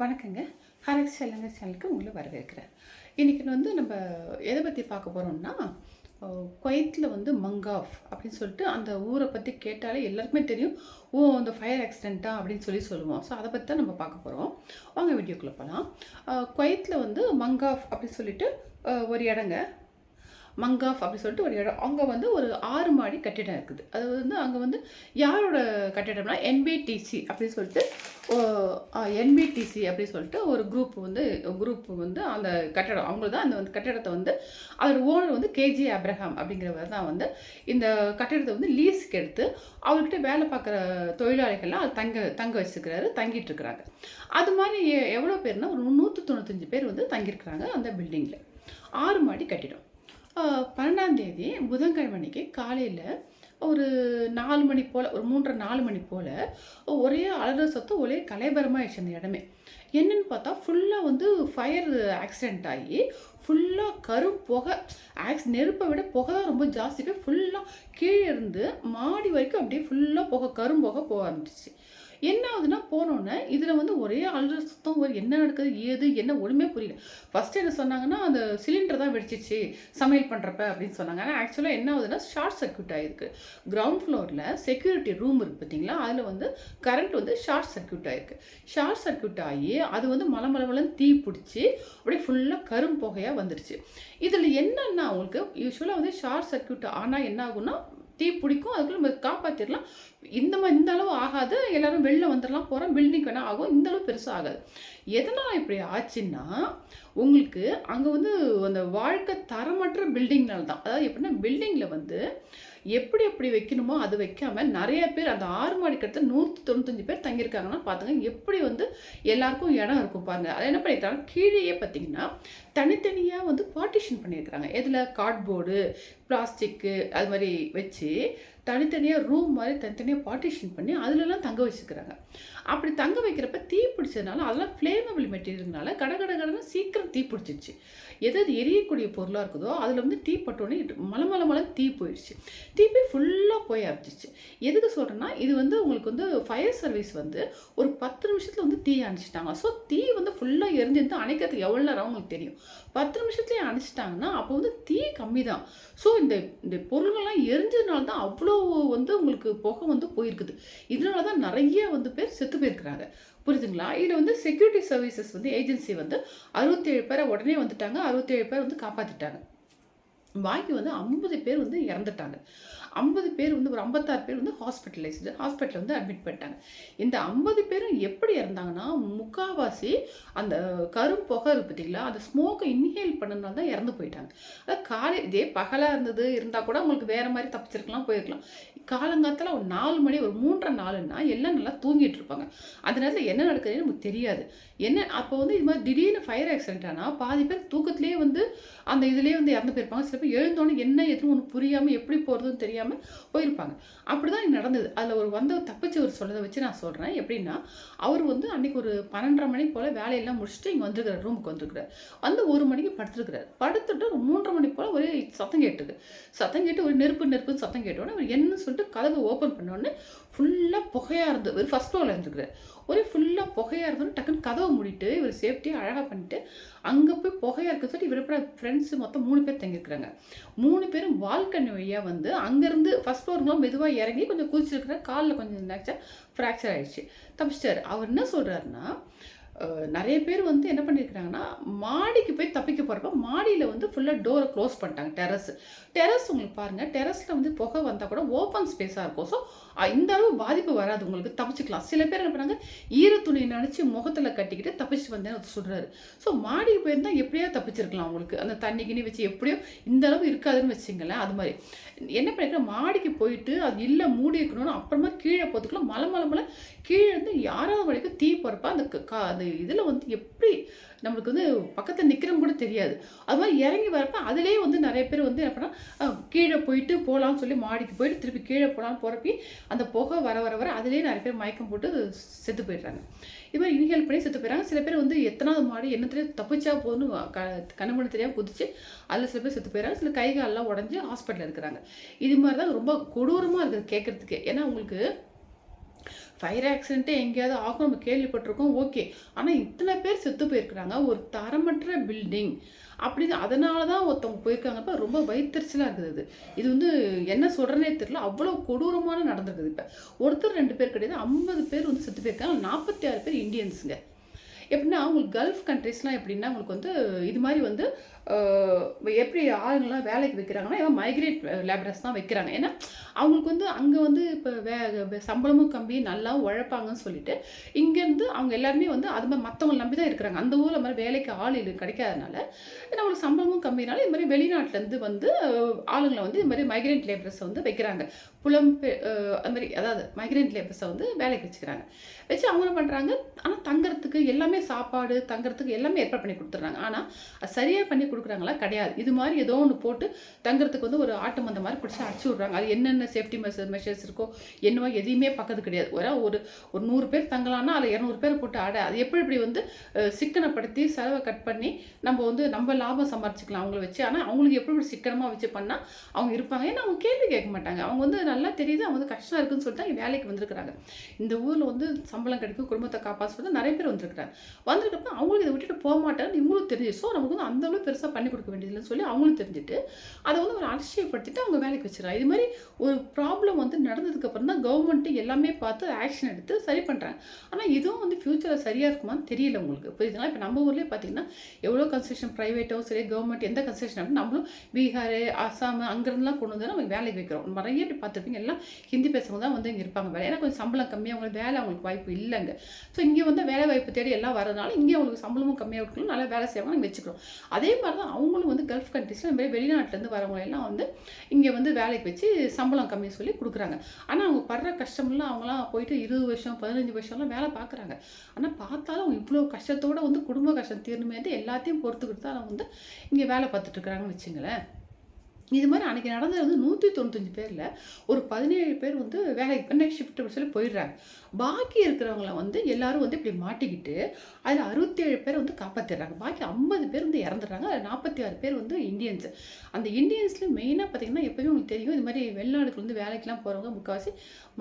வணக்கங்க. ஹரக் செல்லுங்க சேனலுக்கு உங்களை வரவேற்கிறேன். இன்றைக்கி வந்து நம்ம எதை பற்றி பார்க்க போகிறோம்னா குவைத்தில் வந்து மங்காஃப் அப்படின்னு சொல்லிட்டு அந்த ஊரை பற்றி கேட்டாலே எல்லாருக்குமே தெரியும். ஓ அந்த ஃபயர் ஆக்சிடெண்ட்டா அப்படின்னு சொல்லி சொல்லுவோம். ஸோ அதை பற்றி தான் நம்ம பார்க்க போகிறோம் வாங்க வீடியோக்குள்ளே போகலாம் குவைத்தில் வந்து மங்காஃப் அப்படின்னு சொல்லிட்டு ஒரு இடங்க. மங்காஃப் அப்படின்னு சொல்லிட்டு ஒரு இடம். அங்கே வந்து ஒரு ஆறு மாடி கட்டிடம் இருக்குது. அது வந்து அங்கே வந்து யாரோட கட்டிடம்னா என்பிடிசி அப்படின்னு சொல்லிட்டு என்பிடிசி அப்படின்னு சொல்லிட்டு ஒரு குரூப் வந்து குரூப் வந்து அந்த கட்டடம். அவங்க தான் அந்த வந்து கட்டிடத்தை வந்து அதோட ஓனர் வந்து கேஜி அப்ரஹாம் அப்படிங்கிறவர் தான் வந்து இந்த கட்டிடத்தை வந்து லீஸுக்கு எடுத்து அவர்கிட்ட வேலை பார்க்குற தொழிலாளிகள்லாம் அது தங்க தங்க வச்சுக்கிறாரு தங்கிட்டு இருக்கிறாங்க. அது மாதிரி எ- எவ்வளோ பேர்னா ஒரு நூற்றி தொண்ணூத்தஞ்சு பேர் வந்து தங்கியிருக்கிறாங்க அந்த பில்டிங்கில் ஆறு மாடி கட்டிடம். பன்னெண்டாந்தேதி பன்னெண்டாம் தேதி புதன்கிழமை அன்னைக்கு காலையில் ஒரு நாலு மணி போல் ஒரு மூன்றரை நாலு மணி போல் ஒரே அலற சத்தம் ஒரே கலைபரமாகிடுச்சு அந்த இடமே. என்னன்னு பார்த்தா ஃபுல்லாக வந்து ஃபயர் ஆக்சிடெண்ட் ஆகி ஃபுல்லாக கரும் புகை ஆக்ஸ் நெருப்பை விட புகை தான் ரொம்ப ஜாஸ்தி. போய் ஃபுல்லாக கீழே இருந்து மாடி வரைக்கும் அப்படியே ஃபுல்லாக புகை கரும் புகை போக ஆரம்பிச்சிச்சு. என்ன ஆகுதுன்னா போனோன்னே இதில் வந்து ஒரே அழுற சுத்தம் ஒரு என்ன நடக்குது ஏது என்ன ஒன்றுமே புரியல. ஃபஸ்ட்டு என்ன சொன்னாங்கன்னா அந்த சிலிண்டர் தான் வெடிச்சிச்சு சமையல் பண்ணுறப்ப அப்படின்னு சொன்னாங்க. ஆனால் ஆக்சுவலாக என்ன ஆகுதுன்னா ஷார்ட் சர்க்யூட் ஆகிருக்கு கிரவுண்ட் ஃப்ளோரில் செக்யூரிட்டி ரூம் இருக்குது பார்த்தீங்களா? அதில் வந்து கரண்ட் வந்து ஷார்ட் சர்க்யூட் ஆகிருக்கு ஷார்ட் சர்க்யூட் ஆகி அது வந்து மலை மலமலன்னு தீ பிடிச்சி அப்படியே ஃபுல்லாக கரும் புகையாக வந்துடுச்சு இதில் என்னன்னா அவங்களுக்கு யூஸ்வலாக வந்து ஷார்ட் சர்க்யூட் ஆனால் என்ன ஆகும்னா தீ பிடிக்கும். அதுக்குள்ள நம்ம காப்பாற்றிடலாம் இந்த மாதிரி இந்த அளவு ஆகாது. எல்லாரும் வெளில வந்துடலாம் போகிறோம் பில்டிங் வேணால் ஆகும். இந்த அளவு பெருசாக ஆகாது. எதனால் இப்படி ஆச்சுன்னா உங்களுக்கு அங்கே வந்து அந்த வாழ்க்கை தரமற்ற பில்டிங்னால தான் அதாவது எப்படின்னா பில்டிங்கில் வந்து எப்படி எப்படி வைக்கணுமோ அது வைக்காமல் நிறைய பேர் அந்த ஆறு மாடி கட்டத்தில் நூற்றி தொண்ணூத்தஞ்சு பேர் தங்கியிருக்காங்கன்னா பார்த்துங்க எப்படி வந்து எல்லாருக்கும் இடம் இருக்கும் பாருங்கள் அதை என்ன பண்ணியிருக்காங்க கீழேயே பார்த்தீங்கன்னா தனித்தனியாக வந்து பார்ட்டிஷன் பண்ணியிருக்கிறாங்க. எதில்? கார்ட்போர்டு பிளாஸ்டிக்கு அது மாதிரி வச்சு தனித்தனியாக ரூம் மாதிரி தனித்தனியாக பார்ட்டிஷன் பண்ணி அதிலலாம் தங்க வச்சுக்கிறாங்க அப்படி தங்க வைக்கிறப்ப தீ பிடிச்சதுனால அதெல்லாம் ஃப்ளேமபிள் மெட்டீரியல்னால கட கட சீக்கிரம் தீ பிடிச்சிருச்சு. எது அது எரியக்கூடிய பொருளாக இருக்குதோ அதில் வந்து தீ பட்டோன்னே மலை மலை மலை தீ போயிடுச்சு. தீ போய் ஃபுல்லாக போய் அரைச்சிச்சு எதுக்கு சொல்கிறேன்னா இது வந்து உங்களுக்கு வந்து ஃபயர் சர்வீஸ் வந்து ஒரு பத்து நிமிஷத்தில் வந்து தீ அணைச்சிட்டாங்க. ஸோ தீ வந்து ஃபுல்லாக எரிஞ்சிருந்து அணைக்கிறதுக்கு எவ்வளோ நேரம் உங்களுக்கு தெரியும். பத்து நிமிஷத்துலேயே அணைச்சிட்டாங்கன்னா அப்போ வந்து தீ கம்மி தான் ஸோ இந்த இந்த பொருள்கள்லாம் எரிஞ்சதுனால தான் அவ்வளோ வந்து உங்களுக்கு புகை வந்து போயிருக்குது. இதனால தான் நிறைய வந்து பேர் செத்து போயிருக்கிறாங்க. புரியுதுங்களா? இதில் வந்து செக்யூரிட்டி சர்வீசஸ் வந்து ஏஜென்சி வந்து அறுபத்தேழு பேரை உடனே வந்துட்டாங்க. அறுபத்தேழு பேர் வந்து காப்பாற்றிட்டாங்க பாக்கி வந்து ஐம்பது பேர் வந்து இறந்துட்டாங்க. ஐம்பது பேர் வந்து ஒரு ஐம்பத்தாறு பேர் வந்து ஹாஸ்பிட்டலைஸ்டு ஹாஸ்பிட்டலில் வந்து அட்மிட் பண்ணிட்டாங்க. இந்த ஐம்பது பேரும் எப்படி இறந்தாங்கன்னா முக்காவாசி அந்த கரும் புகை இருக்கு பார்த்தீங்களா அந்த ஸ்மோக்கை இன்ஹேல் பண்ணனால தான் இறந்து போயிட்டாங்க. அதாவது காலை இதே பகலாக இருந்தது இருந்தால் கூட உங்களுக்கு வேறு மாதிரி தப்பிச்சிருக்கலாம் போயிருக்கலாம். காலங்காத்தில் ஒரு நாலு மணி ஒரு மூன்றரை நாலுன்னா எல்லாம் நல்லா தூங்கிட்டு இருப்பாங்க. அந்த நேரத்தில் என்ன நடக்குதுன்னு நமக்கு தெரியாது. என்ன அப்போ வந்து இது மாதிரி திடீர்னு ஃபயர் ஆக்சிடென்ட் ஆனால் பாதி பேர் தூக்கத்துலேயே வந்து அந்த இதுலேயே வந்து இறந்து போயிருப்பாங்க. சில பேர் எழுந்தோன்னே என்ன எதுவும் ஒன்று புரியாமல் எப்படி போகிறதுன்னு தெரியாமல் போயிருப்பாங்க. அப்படி தான் நடந்தது. அதில் ஒரு வந்த தப்பிச்சு ஒரு சொல்லதை வச்சு நான் சொல்கிறேன் எப்படின்னா அவர் வந்து அன்னைக்கு ஒரு பன்னெண்டரை மணி போல் வேலையெல்லாம் முடிச்சுட்டு இங்கே வந்துருக்கிறார் ரூமுக்கு வந்திருக்கிறார். வந்து ஒரு மணிக்கு படுத்துருக்கிறார். படுத்துட்டு ஒரு மூன்றரை மணி போல் ஒரே சத்தம் கேட்டுது. சத்தம் கேட்டு ஒரு நெருப்பு நெருப்பு சத்தம் கேட்டோன்னே அவர் என்ன சொல்லிட்டு கதவை ஓப்பன் பண்ணோடனே ஃபுல்லாக புகையாக இருந்தது. இவர் ஃபஸ்ட் ஃப்ளோரில் இருந்துருக்கிறார் ஒரே ஃபுல்லாக புகையாக இருந்தோன்னு டக்குன்னு கதவை மூடிட்டு இவர் சேஃப்டியாக அழகாக பண்ணிட்டு அங்கே போய் புகையாக இருக்க சொல்லி இவர் ஃப்ரெண்ட்ஸு மொத்தம் மூணு பேர் தங்கியிருக்கிறாங்க. மூணு பேரும் பால்கனி வழியாக வந்து அங்கேருந்து ஃபஸ்ட் ஃப்ளோருங்களாம் மெதுவாக இறங்கி கொஞ்சம் குதிச்சிருக்கிற காலில் கொஞ்சம் ஃப்ராக்சர் ஆயிடுச்சு. தப்பிச்சிட்டார். அவர் என்ன சொல்கிறாருன்னா நிறைய பேர் வந்து என்ன பண்ணியிருக்கிறாங்கன்னா மாடிக்கு போய் தப்பிக்க போகிறப்ப மாடியில் வந்து ஃபுல்லாக டோரை க்ளோஸ் பண்ணிட்டாங்க டெரஸ் டெரஸ் உங்களுக்கு பாருங்கள் டெரஸில் வந்து புகை வந்தால் கூட ஓப்பன் ஸ்பேஸாக இருக்கும். ஸோ இந்த அளவு பாதிப்பு வராது உங்களுக்கு தப்பிச்சுக்கலாம். சில பேர் என்ன பண்ணாங்க ஈர துணியை நினச்சி முகத்தில் கட்டிக்கிட்டு தப்பிச்சு வந்தேன்னு சொல்கிறாரு ஸோ மாடிக்கு போயிருந்தால் எப்படியோ தப்பிச்சிருக்கலாம் உங்களுக்கு. அந்த தண்ணி கிண்ணி வச்சு எப்படியோ இந்த அளவு இருக்காதுன்னு வச்சுங்களேன் அது மாதிரி. என்ன பண்ணிக்கிறேன் மாடிக்கு போயிட்டு அது இல்லை மூடி இருக்கணும்னு அப்புறமா கீழே போத்துக்கலாம் மலை மலை மலை கீழே இருந்து யாராவது வரைக்கும் தீ போகிறப்ப அந்த க- கா- அது இதில் வந்து எப்படி நம்மளுக்கு வந்து பக்கத்தில் நிற்கிறவங்க கூட தெரியாது. அது மாதிரி இறங்கி வரப்ப அதுலேயே வந்து நிறைய பேர் வந்து என்ன பண்ணால் கீழே போயிட்டு போகலான்னு சொல்லி மாடிக்கு போயிட்டு திருப்பி கீழே போகலான்னு போகிறப்ப அந்த புகை வர வர வர அதுலேயே நிறைய பேர் மயக்கம் போட்டு செத்து போயிடுறாங்க. இது மாதிரி இன்ஹேல் பண்ணி செத்து போயிடுறாங்க. சில பேர் வந்து எத்தனாவது மாடி என்னத்துலேயே தப்பிச்சா போதுன்னு க கண்ணு தெரியாமல் குதிச்சு அதில் சில பேர் செத்து போயிடுறாங்க. சில கை காலெல்லாம் உடஞ்சி ஹாஸ்பிட்டலில் இருக்கிறாங்க. இது மாதிரி தான் ரொம்ப கொடூரமாக இருக்குது கேட்குறதுக்கு ஏன்னா உங்களுக்கு ஃபயர் ஆக்சிடென்ட்டே எங்கேயாவது ஆகும் நம்ம கேள்விப்பட்டிருக்கோம். ஓகே. ஆனால் இத்தனை பேர் செத்து போயிருக்கிறாங்க. ஒரு தரமற்ற பில்டிங் அப்படின்னு அதனால தான் ஒருத்தவங்க போயிருக்காங்கப்ப ரொம்ப வயிற்றுச்சலாக இருக்குது. அது இது வந்து என்ன சொல்கிறனே தெரியல. அவ்வளோ கொடூரமான நடந்திருக்குது. இப்போ ஒருத்தர் ரெண்டு பேர் கிடையாது. ஐம்பது பேர் வந்து செத்து போயிருக்காங்க. நாற்பத்தி ஆறு பேர் இந்தியன்ஸுங்க எப்படின்னா உங்களுக்கு கல்ஃப் கண்ட்ரிஸ்லாம் எப்படின்னா உங்களுக்கு வந்து இது மாதிரி வந்து எப்படி ஆளுங்களாம் வேலைக்கு வைக்கிறாங்கன்னா இவன் மைக்ரேட் லேபரர்ஸ் தான் வைக்கிறாங்க. ஏன்னா அவங்களுக்கு வந்து அங்கே வந்து இப்போ வே சம்பளமும் கம்மி நல்லா உழைப்பாங்கன்னு சொல்லிட்டு இங்கேருந்து அவங்க எல்லாருமே வந்து அது மாதிரி மற்றவங்களை நம்பி தான் இருக்கிறாங்க. அந்த ஊரில் மாதிரி வேலைக்கு ஆள் இது கிடைக்காதனால. நம்மளுக்கு சம்பளமும் கம்மினால இது மாதிரி வெளிநாட்டிலேருந்து வந்து ஆளுங்களை வந்து இது மாதிரி மைக்ரேட் லேபரர்ஸை வந்து வைக்கிறாங்க. புலம்பெ அந்த மாதிரி அதாவது மைக்ரேட் லேபர்ஸை வந்து வேலைக்கு வச்சுக்கிறாங்க. வச்சு அவங்க என்ன பண்ணுறாங்க ஆனால் தங்குறதுக்கு எல்லாமே சாப்பாடு தங்குறதுக்கு எல்லாமே ஏற்பாடு பண்ணி கொடுத்துட்றாங்க. ஆனால் அது சரியாக பண்ணி கொடுக்குறாங்களா? கிடையாது. இது மாதிரி ஏதோ ஒன்று போட்டு தங்குறதுக்கு வந்து ஒரு ஆட்டு மந்த மாதிரி பிடிச்சி அடிச்சு விட்றாங்க. அது என்னென்ன சேஃப்டி மெஷர் மெஷர்ஸ் இருக்கோ என்னவோ எதையுமே பக்கத்து கிடையாது. ஒரு ஒரு ஒரு நூறு பேர் தங்கலான்னா அதில் இரநூறு பேர் போட்டு ஆட. அது எப்படி இப்படி வந்து சிக்கனப்படுத்தி செலவை கட் பண்ணி நம்ம வந்து நம்ம லாபம் சம்பாரிச்சிக்கலாம் அவங்கள வச்சு. ஆனால் அவங்களுக்கு எப்படி சிக்கனமாக வச்சு பண்ணால் அவங்க இருப்பாங்க? ஏன்னா அவங்க கேள்வி கேட்க மாட்டாங்க. அவங்க வந்து நல்லா தெரியுது அவங்க வந்து கஷ்டம் இருக்குன்னு சொல்லிட்டு தான் வேலைக்கு வந்திருக்கிறாங்க. இந்த ஊரில் வந்து சம்பளம் கிடைக்கும் குடும்பத்தை காப்பாற்று நிறைய பேர் வந்திருக்கிறாங்க. வந்திருக்கப்ப அவங்களுக்கு இதை விட்டுட்டு போக மாட்டாங்கன்னு இவங்களும் தெரிஞ்சு ஸோ நமக்கு வந்து அந்த அளவு பெருசாக பண்ணி கொடுக்க வேண்டியதில்லைன்னு சொல்லி அவங்களும் தெரிஞ்சுட்டு அதை வந்து ஒரு அலட்சியப்படுத்திட்டு அவங்க வேலைக்கு வச்சுருக்காங்க இது மாதிரி ஒரு ப்ராப்ளம் வந்து நடந்ததுக்கப்புறம் தான் கவர்மெண்ட்டு எல்லாமே பார்த்து ஆக்ஷன் எடுத்து சரி பண்ணுறாங்க ஆனால் இதுவும் வந்து ஃப்யூச்சரில் சரியாக இருக்குமான்னு தெரியல உங்களுக்கு. புரியுதுங்களா இப்போ நம்ம ஊர்லேயே பார்த்தீங்கன்னா எவ்வளோ கன்ஸ்ட்ரக்ஷன் ப்ரைவேட்டோ சரி கவர்மெண்ட் எந்த கன்ஸ்ட்ரக்ஷன் நம்மளும் பீகார் அசாம் அங்கேருந்துலாம் கொண்டு வந்து நம்ம வேலைக்கு வைக்கிறோம். நிறைய பார்த்துட்டு பார்த்துருப்பீங்க எல்லாம் ஹிந்தி பேசுறவங்க தான் வந்து இங்கே இருப்பாங்க. வேலை ஏன்னா கொஞ்சம் சம்பளம் கம்மியாக அவங்களுக்கு வேலை அவங்களுக்கு வாய்ப்பு இல்லைங்க. ஸோ இங்கே வந்து வேலை வாய்ப்பு தேடி எல்லாம் வரதுனால இங்கே அவங்களுக்கு சம்பளமும் கம்மியாக இருக்கணும் நல்லா வேலை செய்வாங்க நாங்கள் வச்சுக்கிறோம். அதே மாதிரி தான் அவங்களும் வந்து கல்ஃப் கண்ட்ரிஸில் இந்த மாதிரி வெளிநாட்டிலேருந்து வரவங்க எல்லாம் வந்து இங்கே வந்து வேலைக்கு வச்சு சம்பளம் கம்மி சொல்லி கொடுக்குறாங்க. ஆனால் அவங்க படுற கஷ்டம்லாம் அவங்களாம் போயிட்டு இருபது வருஷம் பதினஞ்சு வருஷம்லாம் வேலை பார்க்குறாங்க. ஆனால் பார்த்தாலும் அவங்க இவ்வளோ கஷ்டத்தோடு வந்து குடும்ப கஷ்டம் தீர்ணுமே எல்லாத்தையும் பொறுத்துக்கிட்டு தான் அவங்க வந்து இங்கே வேலை பார்த்துட்டு இருக்கிறாங்கன்னு வச்சுங்களேன். இது மாதிரி அன்றைக்கி நடந்தது வந்து நூற்றி தொண்ணூத்தஞ்சு பேரில் ஒரு பதினேழு பேர் வந்து வேலைக்கு பண்ண ஷிஃப்ட் சொல்லி போயிடுறாங்க. பாக்கி இருக்கிறவங்கள வந்து எல்லாரும் வந்து இப்படி மாட்டிக்கிட்டு அதில் அறுபத்தேழு பேர் வந்து காப்பாற்றிடுறாங்க பாக்கி ஐம்பது பேர் வந்து இறந்துடுறாங்க. அதில் நாற்பத்தி ஆறு பேர் வந்து இந்தியன்ஸ். அந்த இந்தியன்ஸில் மெயினாக பார்த்தீங்கன்னா எப்போயுமே உங்களுக்கு தெரியும் இது மாதிரி வெளிநாடுகள் வந்து வேலைக்கெலாம் போகிறவங்க முக்கால்வாசி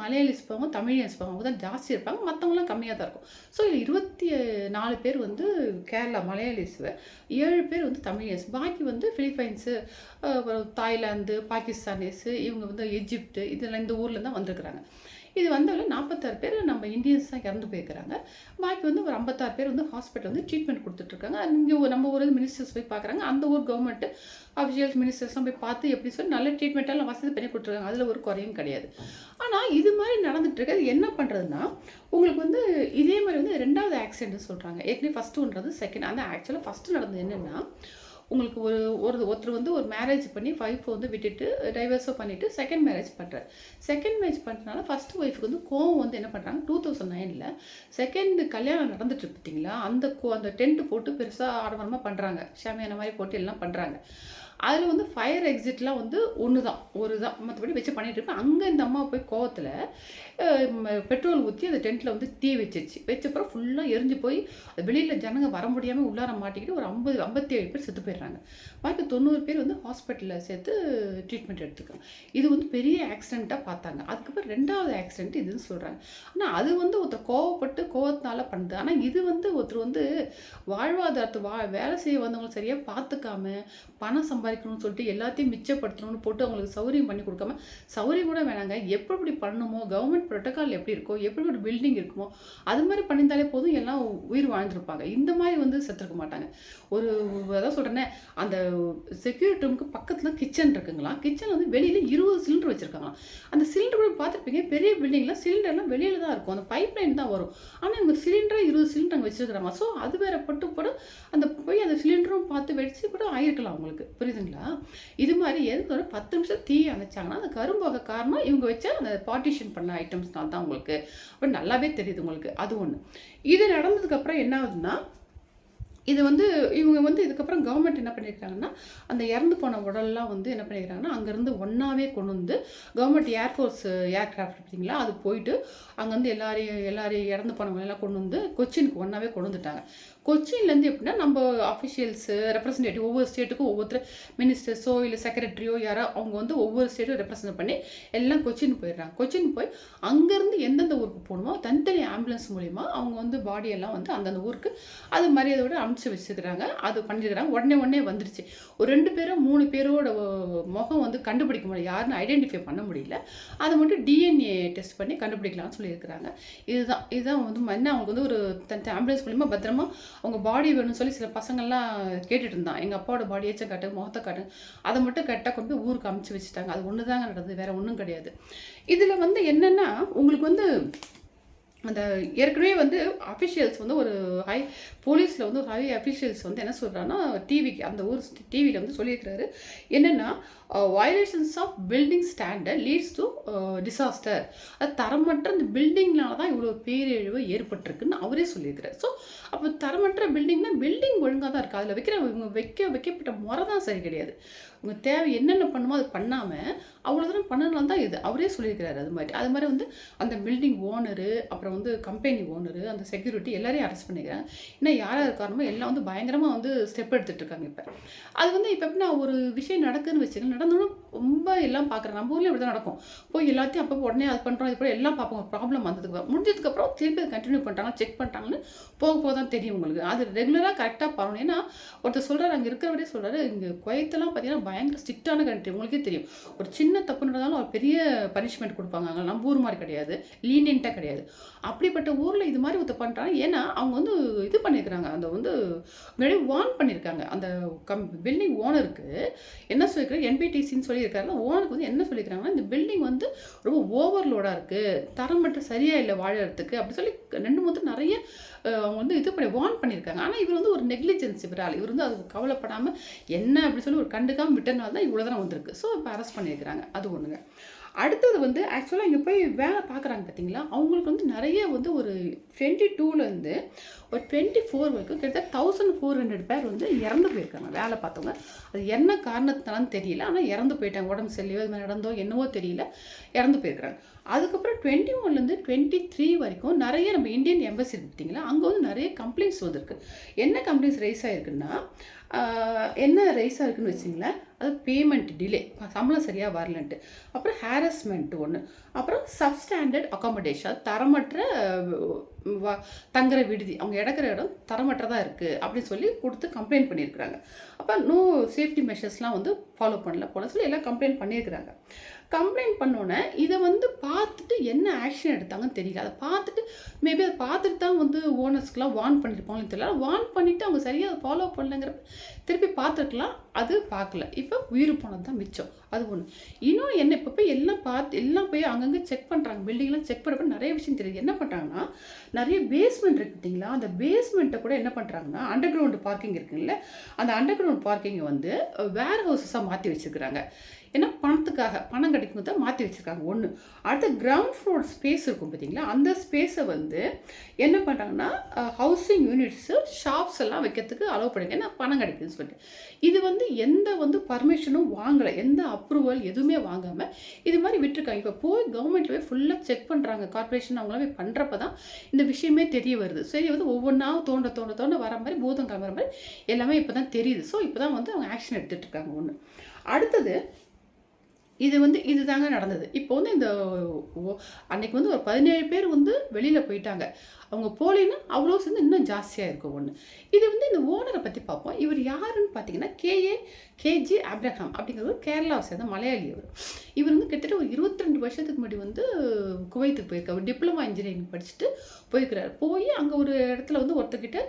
மலையாளிஸ் போவாங்க தமிழியன்ஸ் போவாங்க அவங்க தான் ஜாஸ்தி இருப்பாங்க. மற்றவங்களாம் கம்மியாக தான் இருக்கும். ஸோ இதில் இருபத்தி நாலு பேர் வந்து கேரளா மலையாளிஸ் ஏழு பேர் வந்து தமிழியன்ஸ் பாக்கி வந்து ஃபிலிப்பைன்ஸு அப்புறம் தாய்லாந்து பாகிஸ்தானிஸு இவங்க வந்து எஜிப்டு இதெல்லாம் இந்த ஊரில் தான் வந்திருக்கிறாங்க. இது வந்தவரை நாற்பத்தாறு பேர் நம்ம இந்தியன்ஸ் தான் இறந்து போயிருக்கிறாங்க. பாக்கி வந்து ஒரு ஐம்பத்தாறு பேர் வந்து ஹாஸ்பிட்டல் வந்து ட்ரீட்மெண்ட் கொடுத்துட்ருக்காங்க இங்கே நம்ம ஊரில் மினிஸ்டர்ஸ் போய் பார்க்குறாங்க அந்த ஊர் கவர்மெண்ட்டு அஃபிஷியல்ஸ் மினிஸ்டர்ஸ்லாம் போய் பார்த்து எப்படி சொல்லி நல்ல ட்ரீட்மெண்ட்டெல்லாம் வசதி பண்ணி கொடுத்துருக்காங்க. அதில் ஒரு குறையும் கிடையாது. ஆனால் இது மாதிரி நடந்துகிட்ருக்கு அது என்ன பண்ணுறதுன்னா உங்களுக்கு வந்து இதே மாதிரி வந்து ரெண்டாவது ஆக்சிடென்ட் சொல்கிறாங்க ஏற்கனவே ஃபஸ்ட்டு ஒன்றது செகண்ட் அந்த ஆக்சுவலாக ஃபஸ்ட்டு நடந்தது என்னென்னா உங்களுக்கு ஒரு ஒரு ஒருத்தர் வந்து ஒரு மேரேஜ் பண்ணி ஒய்ஃபை வந்து விட்டுட்டு டைவர்ஸோ பண்ணிவிட்டு செகண்ட் மேரேஜ் பண்ணுறாரு செகண்ட் மேரேஜ் பண்ணுறதுனால ஃபஸ்ட்டு ஒய்ஃபுக்கு வந்து கோவம் வந்து என்ன பண்ணுறாங்க டூ தௌசண்ட் நைனில் செகண்ட் கல்யாணம் நடந்துட்டு பார்த்தீங்களா அந்த கோ அந்த டென்ட் போட்டு பெருசாக ஆடம்பரமாக பண்ணுறாங்க ஷாமியான மாதிரி போட்டு எல்லாம் பண்ணுறாங்க அதில் வந்து ஃபயர் எக்ஸிட்லாம் வந்து ஒன்று தான் ஒரு தான் மற்றபடி வச்சு பண்ணிகிட்டு இருப்பேன் அங்கே இந்த அம்மா போய் கோவத்தில் பெட்ரோல் ஊற்றி அந்த டென்ட்டில் வந்து தீ வச்சிருச்சு. வச்சப்பறம் ஃபுல்லாக எரிஞ்சு போய் அது வெளியில் ஜனங்க வர முடியாமல் உள்ளார மாட்டிக்கிட்டு ஒரு ஐம்பது ஐம்பத்தி ஏழு பேர் செத்து போயிடுறாங்க. பாக்கி தொண்ணூறு பேர் வந்து ஹாஸ்பிட்டலில் சேர்த்து ட்ரீட்மெண்ட் எடுத்துக்காங்க இது வந்து பெரிய ஆக்சிடெண்ட்டாக பார்த்தாங்க. அதுக்கப்புறம் ரெண்டாவது ஆக்சிடென்ட் இதுன்னு சொல்கிறாங்க ஆனால் அது வந்து ஒருத்தர் கோவப்பட்டு கோவத்தினால பண்ணுது. ஆனால் இது வந்து ஒருத்தர் வந்து வாழ்வாதாரத்தை வா வேலை செய்ய வந்தவங்களை சரியாக பார்த்துக்காம பணம் சம்பாதிக்கணும்னு சொல்லிட்டு எல்லாத்தையும் மிச்சப்படுத்தணும்னு போட்டு அவங்களுக்கு சௌரியம் பண்ணி கொடுக்காம சௌரியம் கூட வேணாங்க. எப்படி எப்படி பண்ணணுமோ கவர்மெண்ட் ப்ரோட்டோக்கால் எப்படி இருக்கோ எப்படி ஒரு பில்டிங் இருக்குமோ அது மாதிரி பண்ணியிருந்தாலே போதும் எல்லாம் உயிர் வாழ்ந்துருப்பாங்க. இந்த மாதிரி வந்து செத்துருக்க மாட்டாங்க. ஒரு அதான் சொல்கிறேனே அந்த செக்யூரிட்டி ரூமுக்கு பக்கத்தில் கிச்சன் இருக்குங்களா? கிச்சன் வந்து வெளியில் இருபது சிலிண்டர் வச்சுருக்காங்களாம். அந்த சிலிண்டர் கூட பார்த்துருப்பீங்க பெரிய பில்டிங்கில் சிலிண்டர்லாம் வெளியில் தான் இருக்கும். அந்த பைப் லைன் தான் வரும். ஆனால் இவங்க சிலிண்டரை இருபது சிலிண்டர் அங்கே வச்சுருக்காங்க ஸோ அது வேற பட்டு போட அந்த போய் அந்த சிலிண்டரும் பார்த்து வெடிச்சு கூட ஆயிருக்கலாம் அவங்களுக்கு. புரியுதுங்களா? இது மாதிரி எதுக்கு ஒரு பத்து நிமிஷம் தீ அணைச்சாங்கன்னா அந்த கரும்பாக காரணம் இவங்க வச்ச அந்த பார்ட்டிஷன் பண்ண ஐட்டம்ஸ்னால தான் உங்களுக்கு. அப்போ நல்லாவே தெரியுது உங்களுக்கு. அது ஒன்று இது நடந்ததுக்கப்புறம் என்ன ஆகுதுன்னா இது வந்து இவங்க வந்து இதுக்கப்புறம் கவர்மெண்ட் என்ன பண்ணியிருக்காங்கன்னா அந்த இறந்து போன உடல்லாம் வந்து என்ன பண்ணியிருக்காங்கன்னா அங்கேருந்து ஒன்றாவே கொண்டு வந்து கவர்மெண்ட் ஏர்ஃபோர்ஸ் ஏர்கிராஃப்ட் பார்த்தீங்களா? அது போயிட்டு அங்கேருந்து எல்லாரையும் எல்லாரையும் இறந்து போனவங்களெல்லாம் கொண்டு வந்து கொச்சினுக்கு ஒன்றாவே கொண்டு வந்துட்டாங்க. கொச்சின்லேருந்து எப்படின்னா நம்ம அஃபிஷியல்ஸு ரெப்ரசன்டேட்டிவ் ஒவ்வொரு ஸ்டேட்டுக்கும் ஒவ்வொருத்தர் மினிஸ்டர்ஸோ இல்லை செக்ரட்டரியோ யாரோ அவங்க வந்து ஒவ்வொரு ஸ்டேட்டும் ரெப்ரசன்ட் பண்ணி எல்லாம் கொச்சின் போயிடுறாங்க. கொச்சின் போய் அங்கேருந்து எந்தெந்த ஊருக்கு போகணுமோ தனித்தனி ஆம்புலன்ஸ் மூலிமா அவங்க வந்து பாடியெல்லாம் வந்து அந்தந்த ஊருக்கு அது மரியாதையோடு அனுப்பிச்சு வச்சுக்கிறாங்க. அது பண்ணிருக்கிறாங்க. உடனே உடனே வந்துருச்சு. ஒரு ரெண்டு பேரும் மூணு பேரோட முகம் வந்து கண்டுபிடிக்க முடியல. யாருன்னு ஐடென்டிஃபை பண்ண முடியல. அதை மட்டும் டிஎன்ஏ டெஸ்ட் பண்ணி கண்டுபிடிக்கலாம்னு சொல்லியிருக்கிறாங்க. இதுதான். இதுதான் வந்து என்ன அவங்க வந்து ஒரு தன் ஆம்புலன்ஸ் மூலிமா பத்திரமா அவங்க பாடி வேணும்னு சொல்லி சில பசங்கள்லாம் கேட்டுட்டு இருந்தான் எங்கள் அப்பாவோட பாடி ஏச்சம் காட்டு முகத்தை காட்டு அதை மட்டும் கரெக்டாக கொண்டு போய் ஊருக்கு அமுச்சு வச்சுட்டாங்க. அது ஒன்று தாங்க நடந்தது வேறு ஒன்றும் கிடையாது. இதில் வந்து என்னென்னா உங்களுக்கு வந்து அந்த ஏற்கனவே வந்து அஃபிஷியல்ஸ் வந்து ஒரு ஹை போலீஸில் வந்து ஹை அஃபிஷியல்ஸ் வந்து என்ன சொல்கிறாங்கன்னா டிவிக்கு அந்த ஊர் டிவியில் வந்து சொல்லியிருக்கிறாரு. என்னென்னா violations of building standard leads to disaster அது தரமற்ற இந்த பில்டிங்னால தான் இவ்வளோ பேரழிவு ஏற்பட்டிருக்குன்னு அவரே சொல்லியிருக்கிறார். ஸோ அப்போ தரமற்ற பில்டிங்னா பில்டிங் ஒழுங்காக தான் இருக்குது அதில் வைக்கிற இவங்க வைக்க வைக்கப்பட்ட முறை தான் சரி கிடையாது. இவங்க தேவை என்னென்ன பண்ணுமோ அது பண்ணாமல் அவ்வளோ தூரம் பண்ணலாம் தான் இது. அவரே சொல்லியிருக்கிறாரு அது மாதிரி. அது மாதிரி வந்து அந்த பில்டிங் ஓனரு அப்புறம் வந்து கம்பெனி ஓனரு அந்த செக்யூரிட்டி எல்லாரையும் அரெஸ்ட் பண்ணிக்கிறாங்க. இன்னும் யாராக இருக்காருமோ எல்லாம் வந்து பயங்கரமாக வந்து ஸ்டெப் எடுத்துகிட்டு இருக்காங்க இப்போ. அது வந்து இப்போ எப்படின்னா ஒரு விஷயம் நடக்குதுன்னு வச்சுக்கோங்க Bener. ரொம்ப எல்லாம் பார்க்குறேன். நம்ம ஊர்லேயும் இப்படி தான் நடக்கும். போய் எல்லாத்தையும் அப்போ உடனே அது பண்ணுறோம் இது போல் எல்லாம் பார்ப்போம். ப்ராப்ளம் வந்ததுக்கு முடிஞ்சதுக்கப்புறம் திருப்பி அதை கண்டினியூ பண்ணுறாங்க செக் பண்ணுறாங்கன்னு போக போக தான் தெரியும் உங்களுக்கு. அது ரெகுலராக கரெக்டாக பண்ணணும் ஏன்னா ஒருத்தர் சொல்கிறார் அங்கே இருக்கிறவரே சொல்கிறாரு இங்கே குவைத்தெல்லாம் பார்த்தீங்கன்னா பயங்கர ஸ்ட்ரிக்டான கண்ட்ரி உங்களுக்கே தெரியும். ஒரு சின்ன தப்பு நடந்தாலும் ஒரு பெரிய பனிஷ்மெண்ட் கொடுப்பாங்க. அங்கே நம்ம ஊர் மாதிரி கிடையாது. லீனியண்ட்டாக கிடையாது. அப்படிப்பட்ட ஊரில் இது மாதிரி ஒருத்தர் பண்ணுறாங்க ஏன்னா அவங்க வந்து இது பண்ணியிருக்கிறாங்க. அந்த வந்து முன்னாடி வார்ன் பண்ணியிருக்காங்க. அந்த கம் பில்டிங் ஓனருக்கு என்ன சொல்லியிருக்காங்க என்பிடிசின்னு சொல்லி சொல்லியிருக்காருல ஓனருக்கு வந்து என்ன சொல்லியிருக்காங்கன்னா இந்த பில்டிங் வந்து ரொம்ப ஓவர்லோடாக இருக்குது தரம் மட்டும் சரியாக இல்லை வாழறதுக்கு அப்படி சொல்லி ரெண்டு மூணு நிறைய அவங்க வந்து இது பண்ணி வார்ன் பண்ணியிருக்காங்க. ஆனால் இவர் வந்து ஒரு நெக்லிஜென்ஸ் இவரால் இவர் வந்து அது கவலைப்படாமல் என்ன அப்படி சொல்லி ஒரு கண்டுக்காமல் விட்டனால தான் இவ்வளோ தான் வந்திருக்கு. ஸோ இப்போ அரெஸ்ட் பண்ணியிருக்கிறாங்க. அது ஒன்றுங்க அடுத்தது வந்து ஆக்சுவலாக இங்கே போய் வேலை பார்க்குறாங்க பார்த்தீங்களா அவங்களுக்கு வந்து நிறைய வந்து ஒரு டுவெண்ட்டி டூலேருந்து ஒரு டுவெண்ட்டி ஃபோர் வரைக்கும் கிட்டத்தட்ட தௌசண்ட் ஃபோர் ஹண்ட்ரட் பேர் வந்து இறந்து போயிருக்காங்க வேலை பார்த்தவங்க. அது என்ன காரணத்தினாலும் தெரியல ஆனால் இறந்து போயிட்டாங்க. உடம்பு சரியில்லையோ இது மாதிரி நடந்தோ என்னவோ தெரியல இறந்து போயிருக்கிறாங்க. அதுக்கப்புறம் டுவெண்ட்டி ஒன்லேருந்து டுவெண்ட்டி த்ரீ வரைக்கும் நிறைய நம்ம இந்தியன் எம்பசி பார்த்தீங்களா அங்கே வந்து நிறைய கம்ப்ளைண்ட்ஸ் வந்திருக்கு. என்ன கம்ப்ளைண்ட்ஸ் ரைஸ் ஆகிருக்குன்னா என்ன ரைஸ் ஆகிருக்குன்னு வச்சிங்களேன் அது பேமெண்ட் டிலே சம்பளம் சரியாக வரலன்ட்டு. அப்புறம் ஹாரஸ்மெண்ட் ஒன்று அப்புறம் சப்ஸ்டாண்டர்ட் அகாமடேஷன் தரமற்ற தங்குற விடுதி. அவங்க இடக்கிற இடம் தரமற்றதாக இருக்குது அப்படின்னு சொல்லி கொடுத்து கம்ப்ளைண்ட் பண்ணியிருக்கிறாங்க. அப்போ நோ சேஃப்டி மெஷர்ஸ்லாம் வந்து ஃபாலோ பண்ணல. போல சொல்லி எல்லாம் கம்ப்ளைண்ட் பண்ணியிருக்கிறாங்க. கம்ப்ளைண்ட் பண்ணோன்னே இதை வந்து பார்த்துட்டு என்ன ஆக்ஷன் எடுத்தாங்கன்னு தெரியல. அதை பார்த்துட்டு மேபி அதை பார்த்துட்டு தான் வந்து ஓனர்ஸ்க்கெலாம் வார்ன் பண்ணியிருப்பாங்கன்னு தெரியல. வார்ன் பண்ணிவிட்டு அவங்க சரியாக அதை ஃபாலோ பண்ணலங்கிறப்ப திருப்பி பார்த்துருக்கலாம். அது பார்க்கல. இப்போ உயிர் போனது தான் மிச்சம். அது ஒன்று இன்னும் என்ன இப்போ போய் எல்லாம் பார்த்து எல்லாம் போய் அங்கங்கே செக் பண்ணுறாங்க பில்டிங்லாம் செக் பண்ணுறப்ப நிறைய விஷயம் தெரியுது. என்ன பண்ணுறாங்கன்னா நிறைய பேஸ்மெண்ட் இருக்கு பார்த்தீங்களா? அந்த பேஸ்மெண்ட்டை கூட என்ன பண்ணுறாங்கன்னா அண்டர் கிரவுண்டு பார்க்கிங் இருக்குங்கள அந்த அண்டர் கிரவுண்ட் பார்க்கிங்கை வந்து வேர் ஹவுசஸாக மாற்றி வச்சுருக்குறாங்க. ஏன்னா பணத்துக்காக பணம் கிடைக்கும் தான் மாற்றி வச்சுருக்காங்க ஒன்று அடுத்த கிரவுண்ட் ஃப்ளோர் ஸ்பேஸ் இருக்கும் பார்த்தீங்களா? அந்த ஸ்பேஸை வந்து என்ன பண்ணுறாங்கன்னா ஹவுசிங் யூனிட்ஸு ஷாப்ஸ் எல்லாம் வைக்கிறதுக்கு அலோவ் பண்ணுங்க ஏன்னா பணம் கிடைக்குதுன்னு சொல்லிட்டு. இது வந்து எந்த வந்து பர்மிஷனும் வாங்கலை. எந்த அப்ரூவல் எதுவுமே வாங்காமல் இது மாதிரி விட்டுருக்காங்க. இப்போ போய் கவர்மெண்ட்டில் போய் ஃபுல்லாக செக் பண்ணுறாங்க கார்பரேஷன் அவங்களாம் போய் பண்ணுறப்ப தான் இந்த விஷயமே தெரிய வருது. சரி வந்து ஒவ்வொன்றா தோண்ட தோண்ட தோண்ட வர மாதிரி பூதம் கிளம்புற மாதிரி எல்லாமே இப்போ தான் தெரியுது. ஸோ இப்போ தான் வந்து அவங்க ஆக்ஷன் எடுத்துகிட்டு இருக்காங்க ஒன்று அடுத்தது இது வந்து இது தாங்க நடந்தது. இப்போ வந்து இந்த அன்னைக்கு வந்து ஒரு பதினேழு பேர் வந்து வெளியில் போயிட்டாங்க. அவங்க போலேன்னா அவ்வளோ சேர்ந்து இன்னும் ஜாஸ்தியாக இருக்கும் ஒன்று இது வந்து இந்த ஓனரை பற்றி பார்ப்போம். இவர் யாருன்னு பார்த்தீங்கன்னா கேஏ கேஜி அப்ரஹாம் அப்படிங்கிறவர் கேரளாவை சேர்ந்த மலையாளி அவர் இவர் வந்து கிட்டத்தட்ட ஒரு இருபத்தி ரெண்டு வருஷத்துக்கு முன்னாடி வந்து குவைத்துக்கு போயிருக்கார். டிப்ளமா இன்ஜினியரிங் படிச்சுட்டு போயிருக்கிறார். போய் அங்கே ஒரு இடத்துல வந்து ஒருத்தர்கிட்ட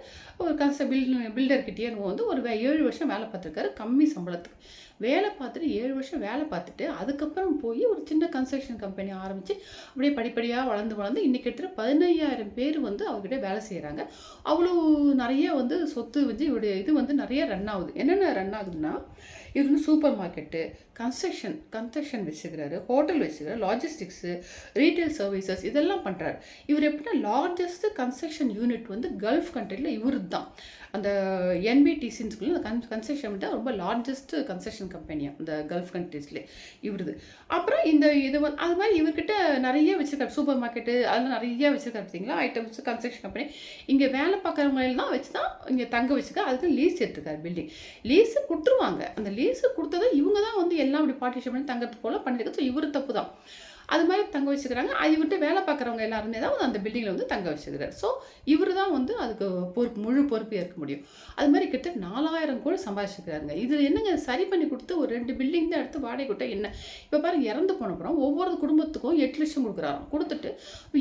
ஒரு கன்ச பில் பில்டர்கிட்டயே வந்து ஒரு ஏழு வருஷம் வேலை பார்த்துருக்காரு. கம்மி சம்பளத்துக்கு. வேலை பார்த்துட்டு ஏழு வருஷம் வேலை பார்த்துட்டு அதுக்கப்புறம் போய் ஒரு சின்ன கன்ஸ்ட்ரக்ஷன் கம்பெனி ஆரம்பித்து அப்படியே படிப்படியாக வளர்ந்து வளர்ந்து இன்றைக்கி கிட்டத்தட்ட பதினையாயிரம் பேர் வந்து அவர்கிட்ட வேலை செய்கிறாங்க அவ்வளோ நிறைய வந்து சொத்து வந்து இவருடைய இது வந்து நிறைய ரன் ஆகுது. என்னென்ன ரன் ஆகுதுன்னா இது வந்து சூப்பர் மார்க்கெட்டு கன்ஸ்ட்ரக்ஷன் கன்ஸ்ட்ரக்ஷன் வச்சுக்கிறாரு ஹோட்டல் வச்சுக்கிறாரு லாஜிஸ்டிக்ஸு ரீட்டைல் சர்வீசஸ் இதெல்லாம் பண்ணுறாரு இவர் எப்படின்னா லார்ஜஸ்ட் கன்ஸ்ட்ரக்ஷன் யூனிட் வந்து கல்ஃப் கண்ட்ரியில் இவர் தான் அந்த என்பிடிசின்னு சொல்லி அந்த கன் கன்ஸ்ட்ரக்ஷன் தான் ரொம்ப லார்ஜஸ்ட் கன்ஸ்ட்ரக்ஷன் கம்பெனியாக அந்த கல்ஃப் கண்ட்ரீஸ்லேயே இவருது. அப்புறம் இந்த இது வந்து அது மாதிரி இவர்கிட்ட நிறைய வச்சுருக்காரு சூப்பர் மார்க்கெட்டு அதெல்லாம் நிறைய வச்சுருக்காரு பார்த்தீங்களா ஐட்டம்ஸ் கன்ஸ்ட்ரக்ஷன் கம்பெனி இங்கே வேலை பார்க்குறவங்களெல்லாம் வச்சு தான் இங்கே தங்க வச்சுருக்காரு. அதுக்கு லீஸ் எடுத்துருக்காரு பில்டிங் லீஸு கொடுத்துருவாங்க. அந்த லீஸு கொடுத்ததை இவங்க தான் வந்து எல்லாம் அப்படி பார்ட்டிஷன் பண்ணி தங்கறது போல் பண்ணியிருக்க ஸோ இவர் தப்பு தான் அது மாதிரி தங்க வச்சுக்கிறாங்க அது விட்டு வேலை பார்க்குறவங்க எல்லாருமே தான் அந்த பில்டிங்கில் வந்து தங்க வச்சுக்கிறார் ஸோ இவர் தான் வந்து அதுக்கு பொறுப்பு முழு பொறுப்பு ஏற்க முடியும். அது மாதிரி கிட்ட நாலாயிரம் கோடி சம்பாதிச்சிருக்கிறாருங்க. இது என்னங்க சரி பண்ணி கொடுத்து ஒரு ரெண்டு பில்டிங் தான் எடுத்து வாடகை கொடுத்தா என்ன? இப்போ பாருங்கள் இறந்து போன அப்புறம் ஒவ்வொரு குடும்பத்துக்கும் எட்டு லட்சம் கொடுக்குறாராம். கொடுத்துட்டு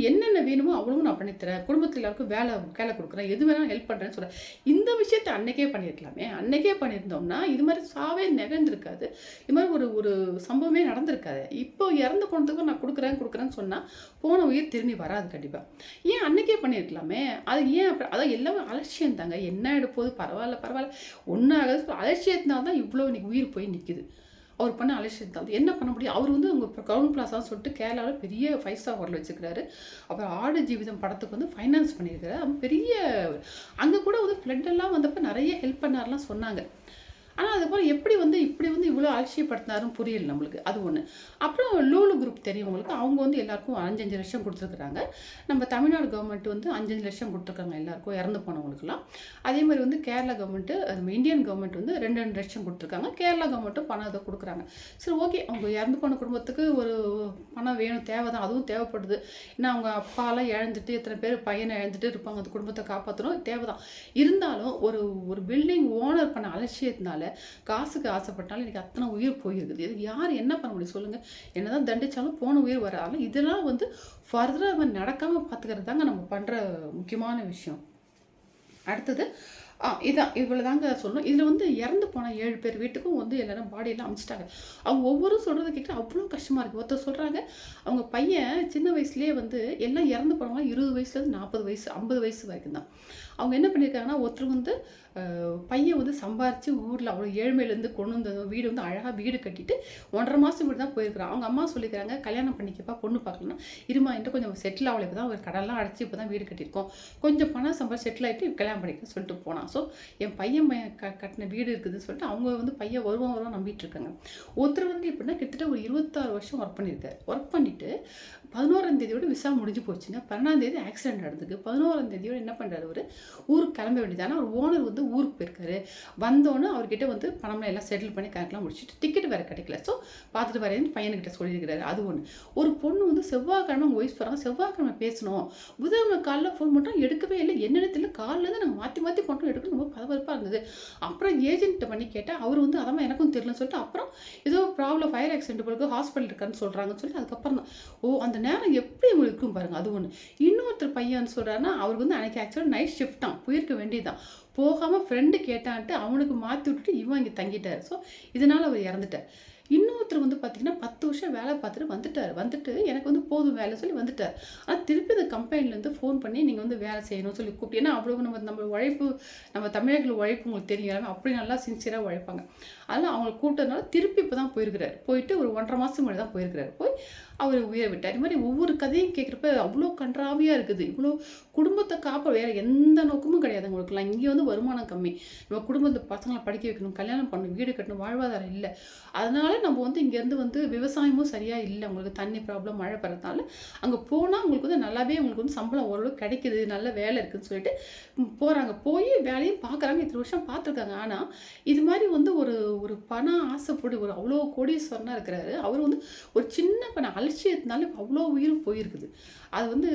என்னென்ன வேணுமோ அவ்வளவும் நான் பண்ணித்தரேன் குடும்பத்தில் எல்லாருக்கும் வேலை வேலை கொடுக்குறேன். எது வேணாலும் ஹெல்ப் பண்ணுறேன்னு சொல்கிறேன் இந்த விஷயத்தை அன்னைக்கே பண்ணியிருக்கலாமே அன்னைக்கே பண்ணியிருந்தோம்னா இது மாதிரி சாவே நிகழ்ந்திருக்காது. இது மாதிரி ஒரு ஒரு சம்பவமே நடந்திருக்காது. இப்போ இறந்து போனதுக்கு நான் கொடுக்குறேன் கொடுக்குறேன்னு சொன்னால் போன உயிர் திரும்பி வராது கண்டிப்பாக ஏன் அன்னைக்கே பண்ணியிருக்கலாமே அது ஏன் அப்படி? அதான் எல்லாமே அலட்சியம் தாங்க. என்ன எடுப்போது? பரவாயில்ல பரவாயில்ல. ஒன்றாக அலட்சியத்தினால தான் இவ்வளோ இன்னைக்கு உயிர் போய் நிற்குது அவர் பண்ண அலட்சியத்தால் என்ன பண்ண முடியும்? அவர் வந்து அவங்க கவுன் பிளாஸான்னு சொல்லிட்டு கேரளாவில் பெரிய ஃபைவ் ஸ்டார் ஹோட்டல் வச்சுக்கிறாரு அப்புறம் ஆடு ஜீவிதம் படத்துக்கு வந்து ஃபைனான்ஸ் பண்ணியிருக்காரு பெரிய அங்கே கூட வந்து ஃப்ளட்டெல்லாம் வந்தப்போ நிறைய ஹெல்ப் பண்ணார்லாம் சொன்னாங்க. ஆனால் அதுக்கப்புறம் எப்படி வந்து இப்படி வந்து இவ்வளோ அலட்சியப்படுத்தினாரும் புரியல நம்மளுக்கு. அது ஒன்று அப்புறம் லூலு குரூப் தெரியவங்களுக்கு அவங்க வந்து எல்லாருக்கும் அஞ்சஞ்சு லட்சம் கொடுத்துருக்குறாங்க. நம்ம தமிழ்நாடு கவர்மெண்ட் வந்து அஞ்சஞ்சு லட்சம் கொடுத்துருக்காங்க எல்லாருக்கும் இறந்து போனவங்களுக்குலாம் அதே மாதிரி வந்து கேரளா கவர்மெண்ட்டு நம்ம இந்தியன் கவர்மெண்ட் வந்து ரெண்டு ரெண்டு லட்சம் கொடுத்துருக்காங்க. கேரளா கவர்மெண்ட்டும் பணம் அதை கொடுக்குறாங்க. சரி ஓகே. அவங்க இறந்து போன குடும்பத்துக்கு ஒரு பணம் வேணும் தேவை தான். அதுவும் தேவைப்படுது. ஏன்னா அவங்க அப்பாலாம் இழந்துட்டு எத்தனை பேர் பையனை இழந்துட்டு இருப்பாங்க. அந்த குடும்பத்தை காப்பாற்றணும் தேவை தான். இருந்தாலும் ஒரு ஒரு பில்டிங் ஓனர் பண்ண அலட்சியத்தினால காசுக்கு ஆசைப்பட்டாலும் எனக்கு அத்தனை உயிர் போயிருக்குது. இது யார் என்ன பண்ண முடியும் சொல்லுங்கள் என்னதான் தண்டிச்சாலும் போன உயிர் வராலும் இதெல்லாம் வந்து ஃபர்தராக நடக்காமல் பார்த்துக்கிறது தாங்க நம்ம பண்ணுற முக்கியமான விஷயம். அடுத்தது ஆ இதான் இவ்வளோ தாங்க சொல்லணும். இதில் வந்து இறந்து போன ஏழு பேர் வீட்டுக்கும் வந்து எல்லாரும் பாடியெல்லாம் அமிச்சிட்டாங்க. அவங்க ஒவ்வொரு சொல்கிறத கேட்க அவ்வளோ கஷ்டமாக இருக்குது ஒருத்தர் சொல்கிறாங்க அவங்க பையன் சின்ன வயசுலேயே வந்து எல்லாம் இறந்து போனவங்க இருபது வயசுலேருந்து நாற்பது வயசு ஐம்பது வயசு வரைக்கும் தான். அவங்க என்ன பண்ணியிருக்காங்கன்னா ஒருத்தர் வந்து பையன் வந்து சம்பாரித்து ஊரில் அவ்வளோ ஏழ்மையிலேருந்து கொண்டு வந்து வீடு வந்து அழகாக வீடு கட்டிட்டு ஒன்றரை மாதம் வீடு தான் போயிருக்கிறான். அவங்க அம்மா சொல்லிக்கிறாங்க கல்யாணம் பண்ணிக்கப்பா பொண்ணு பார்க்கலாம் இருமா என்று கொஞ்சம் செட்டில் ஆகலை. இப்போ தான் ஒரு கடலாம் அடைச்சி இப்போ தான் வீடு கட்டியிருக்கோம். கொஞ்சம் பணம் சம்பாதி செட்டில் ஆகிட்டு கல்யாணம் பண்ணிக்க சொல்லிட்டு போனான். ஸோ என் பையன் பையன் க கட்டின வீடு இருக்குதுன்னு சொல்லிட்டு அவங்க வந்து பையன் வருவான் வருவான் நம்பிட்டு இருக்காங்க. ஒருத்தர் வந்து எப்படின்னா கிட்டத்தட்ட ஒரு இருபத்தாறு வருஷம் ஒர்க் பண்ணியிருக்காரு. ஒர்க் பண்ணிவிட்டு பதினோராம் தேதியோட விசா முடிஞ்சு போச்சுங்க பன்னெண்டாம் தேதி ஆக்சிடென்ட் நடந்துக்கு பதினோராம் தேதியோட என்ன பண்ணுறாரு அவர்? ஊருக்கு கிளம்ப வேண்டியது ஆனால் அவர் ஓனர் வந்து ஊருக்கு போயிருக்காரு. வந்தோன்னே அவர்கிட்ட வந்து பணம்லாம் எல்லாம் செட்டில் பண்ணி கணக்கெலாம் முடிச்சுட்டு டிக்கெட் வேறு கிடைக்கல. ஸோ பார்த்துட்டு வரேன்னு பையன்கிட்ட சொல்லியிருக்கிறாரு. அது ஒன்று ஒரு பொண்ணு வந்து செவ்வாய்க்கிழமை உங்கள் ஒய்ஃப் போகிறாங்க செவ்வாய்க்கிழமை பேசணும். புதன்கிழமை காலைல ஃபோன் பண்ணுறோம் எடுக்கவே இல்லை. என்னென்ன தெரியல. காலையிலேருந்து நாங்கள் மாற்றி மாற்றி பண்ணுறோம் எடுக்கணும். ரொம்ப பரபரப்பாக இருந்தது. அப்புறம் ஏஜென்ட்டை பண்ணி கேட்டால் அவர் வந்து அதான் எனக்கும் தெரியலன்னு சொல்லிட்டு அப்புறம் ஏதோ ப்ராப்ளம் ஃபயர் ஆக்சிடென்ட் பிறகு ஹாஸ்பிட்டல் இருக்கான்னு சொல்கிறாங்கன்னு சொல்லிட்டு அதுக்கப்புறம் தான். ஓ அந்த நேரம் எப்படி உங்களுக்கு இருக்கும் பாருங்கள் அது ஒன்று இன்னொருத்தர் பையன் சொல்கிறாருன்னா அவருக்கு வந்து அன்றைக்கி ஆக்சுவலாக நைட் ஷிஃப்ட் தான். போயிருக்க வேண்டியதுதான். போகாமல் ஃப்ரெண்டு கேட்டான்ட்டு அவனுக்கு மாற்றி விட்டுட்டு இவன் இங்கே தங்கிட்டார். ஸோ இதனால் அவர் இறந்துட்டார். இன்னொருத்தர் வந்து பார்த்தீங்கன்னா பத்து வருஷம் வேலை பார்த்துட்டு வந்துட்டார். வந்துட்டு எனக்கு வந்து போதும் வேலை சொல்லி வந்துட்டார். ஆனால் திருப்பி இந்த கம்பெனிலேருந்து ஃபோன் பண்ணி நீங்கள் வந்து வேலை செய்யணும்னு சொல்லி கூப்பிட்டு ஏன்னா அவ்வளோ நம்ம நம்ம உழைப்பு நம்ம தமிழர்கள் உழைப்பு உங்களுக்கு தெரியும் எல்லாமே அப்படி நல்லா சின்சியராக உழைப்பாங்க. அதனால் அவங்களை கூப்பிட்டதுனால திருப்பி இப்போ தான் போயிருக்கிறார். போயிட்டு ஒரு ஒன்றரை மாதம் முன்னாடி தான் போயிருக்கிறார். போய் அவர் உயிரை விட்டார். இது மாதிரி ஒவ்வொரு கதையும் கேட்குறப்ப அவ்வளோ கன்றாவியாக இருக்குது. இவ்வளோ குடும்பத்தை காப்ப வேறு எந்த நோக்கமும் கிடையாது அவங்களுக்குலாம் இங்கே வந்து வருமானம் கம்மி. நம்ம குடும்பத்தை பசங்களை படிக்க வைக்கணும் கல்யாணம் பண்ணணும் வீடு கட்டணும் வாழ்வாதாரம் இல்லை. அதனால நம்ம வந்து இங்கேருந்து வந்து விவசாயமும் சரியாக இல்லை. உங்களுக்கு தண்ணி ப்ராப்ளம் மழை பெறதுனால அங்கே போனால் அவங்களுக்கு வந்து நல்லாவே உங்களுக்கு வந்து சம்பளம் ஓரளவு கிடைக்குது நல்ல வேலை இருக்குதுன்னு சொல்லிட்டு போகிறாங்க போய் வேலையும் பார்க்குறாங்க இத்தனை வருஷம் பார்த்துருக்காங்க ஆனால் இது மாதிரி வந்து ஒரு ஒரு பணம் ஆசைப்படி ஒரு அவ்வளோ கோடீஸ்வரனாக இருக்கிறாரு. அவர் வந்து ஒரு சின்ன பண அலட்சியத்தினால அவ்வளோ உயிரும் போயிருக்குது. அது வந்து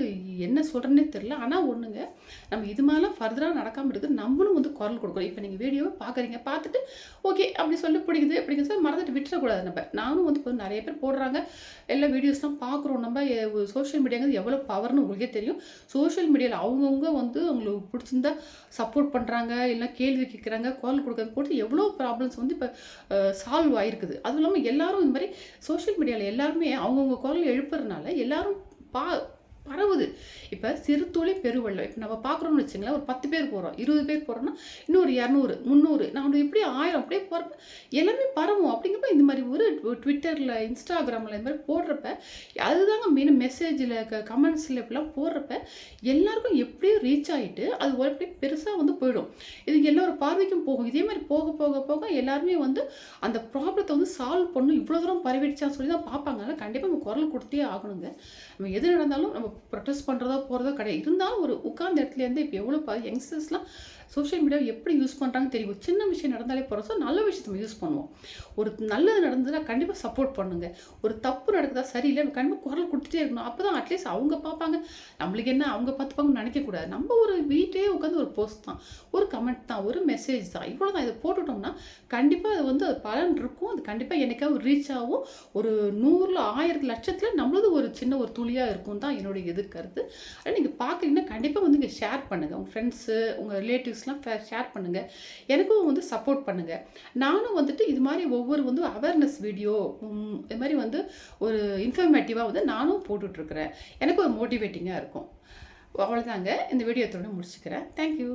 என்ன சொல்கிறேன்னே தெரில ஆனால் ஒன்றுங்க நம்ம இது மாதிரிலாம் ஃபர்தராக நடக்காமல் இருக்குது நம்மளும் வந்து குரல் கொடுக்கணும். இப்போ நீங்கள் வீடியோவை பார்க்குறீங்க பார்த்துட்டு ஓகே அப்படி சொல்லி பிடிக்குது அப்படிங்க சொல்லி மறந்துட்டு விட்டுறக்கூடாது நம்ம. நானும் வந்து இப்போ நிறைய பேர் போடுறாங்க. எல்லா வீடியோஸ்லாம் பார்க்குறோம் நம்ம சோஷியல் மீடியாங்கிறது எவ்வளோ பவர்னு உங்களுக்கே தெரியும். சோஷியல் மீடியாவில் அவங்கவுங்க வந்து அவங்களுக்கு பிடிச்சிருந்தா சப்போர்ட் பண்ணுறாங்க இல்லை கேள்வி கேட்குறாங்க குரல் கொடுக்குறது போட்டு எவ்வளோ ப்ராப்ளம்ஸ் வந்து இப்போ சால்வ் ஆகிருக்குது அதுவும் இல்லாமல் எல்லாரும் இந்த மாதிரி சோஷியல் மீடியாவில் எல்லாருமே அவங்கவுங்க குரல் எழுப்புறதுனால எல்லாரும் பா பரவுது. இப்போ சிறு துளி பெருவெள்ளம் இப்போ நம்ம பார்க்குறோம்னு வச்சுங்களேன் ஒரு பத்து பேர் போகிறோம் இருபது பேர் போகிறோம்னா இன்னொரு இரநூறு முந்நூறு நான் எப்படி ஆயிரம் அப்படியே போகிறப்ப எல்லாமே பரவும். அப்படிங்கிறப்ப இந்த மாதிரி ஒரு ட்விட்டரில் இன்ஸ்டாகிராமில் இந்த மாதிரி போடுறப்ப அதுதாங்க மெயின் மெசேஜில் க கமெண்ட்ஸில் இப்படிலாம் போடுறப்ப எல்லாருக்கும் எப்படியும் ரீச் ஆகிட்டு அது ஒரு பெருசாக வந்து போயிடும். இது எல்லோரும் பார்வைக்கும் போகும். இதே மாதிரி போக போக போக எல்லாருமே வந்து அந்த ப்ராப்ளத்தை வந்து சால்வ் பண்ணும் இவ்வளோ தூரம் பரவிடுச்சான்னு சொல்லி தான் பார்ப்பாங்க கண்டிப்பாக நம்ம குரல் கொடுத்தே ஆகணுங்க. நம்ம எது நடந்தாலும் நம்ம ப்ரொட்டஸ்ட் பண்ணுறதோ போகிறதோ கிடையாது. இருந்தாலும் ஒரு உட்கார்ந்த இடத்துலேருந்து இப்போ எவ்வளோ பா யங்ஸ்டர்ஸ்லாம் சோஷியல் மீடியாவை எப்படி யூஸ் பண்ணுறாங்கன்னு தெரியும். சின்ன விஷயம் நடந்தாலே போகிறோம் ஸோ நல்ல விஷயத்தை யூஸ் பண்ணுவோம். ஒரு நல்லது நடந்ததுன்னா கண்டிப்பாக சப்போர்ட் பண்ணுங்கள் ஒரு தப்பு நடக்குதா சரியில்லை கண்டிப்பாக குரல் கொடுத்துட்டே இருக்கணும். அப்போ தான் அட்லீஸ்ட் அவங்க பார்ப்பாங்க. நம்மளுக்கு என்ன அவங்க பார்த்துப்பாங்கன்னு நினைக்கக்கூடாது. நம்ம ஒரு வீட்டிலே உட்காந்து ஒரு போஸ்ட் தான் ஒரு கமெண்ட் தான் ஒரு மெசேஜ் தான் இவ்வளோ தான் இதை போட்டுட்டோம்னா கண்டிப்பாக அது வந்து அது பலன் இருக்கும். அது கண்டிப்பாக என்னைக்காவது ரீச் ஆகும். ஒரு நூறில் ஆயிரத்து லட்சத்தில் நம்மளது ஒரு சின்ன ஒரு துளியாக இருக்கும் தான் என்னுடைய எது அதனால் ஆனால் நீங்கள் பார்க்குறீங்கன்னா கண்டிப்பாக வந்து இங்கே ஷேர் பண்ணுங்கள் உங்கள் ஃப்ரெண்ட்ஸு உங்கள் ரிலேட்டிவ்ஸ் ரிலேட்டிவ்ஸ்லாம் ஷேர் பண்ணுங்கள் எனக்கும் வந்து சப்போர்ட் பண்ணுங்கள் நானும் வந்துட்டு இது மாதிரி ஒவ்வொரு வந்து அவேர்னஸ் வீடியோ இது மாதிரி வந்து ஒரு இன்ஃபர்மேட்டிவாக வந்து நானும் போட்டுட்ருக்குறேன். எனக்கு ஒரு மோட்டிவேட்டிங்காக இருக்கும். அவ்வளோதாங்க இந்த வீடியோத்தோட முடிச்சுக்கிறேன். தேங்க்யூ